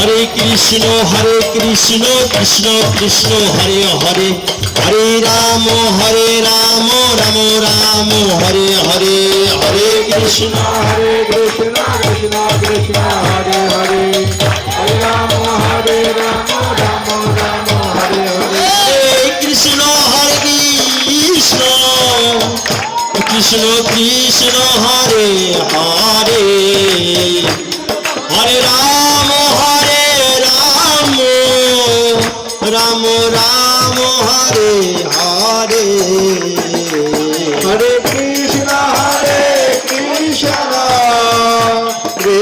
Hare Krishna Hare Krishna Krishna Krishna, Hare Hare. Hare Ram Hare Ram Ram Ram, Hare Hare. Hare Krishna Hare Krishna Krishna Krishna, Hare Hare.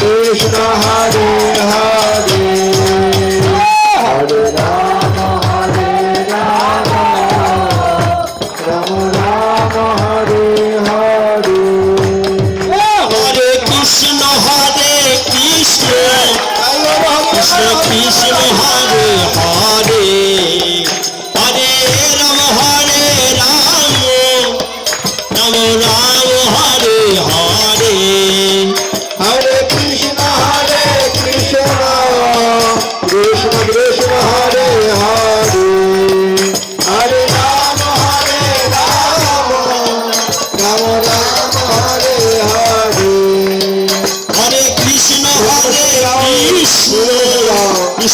Krishna Krishna Hare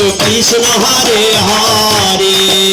Krishna Hare Hare.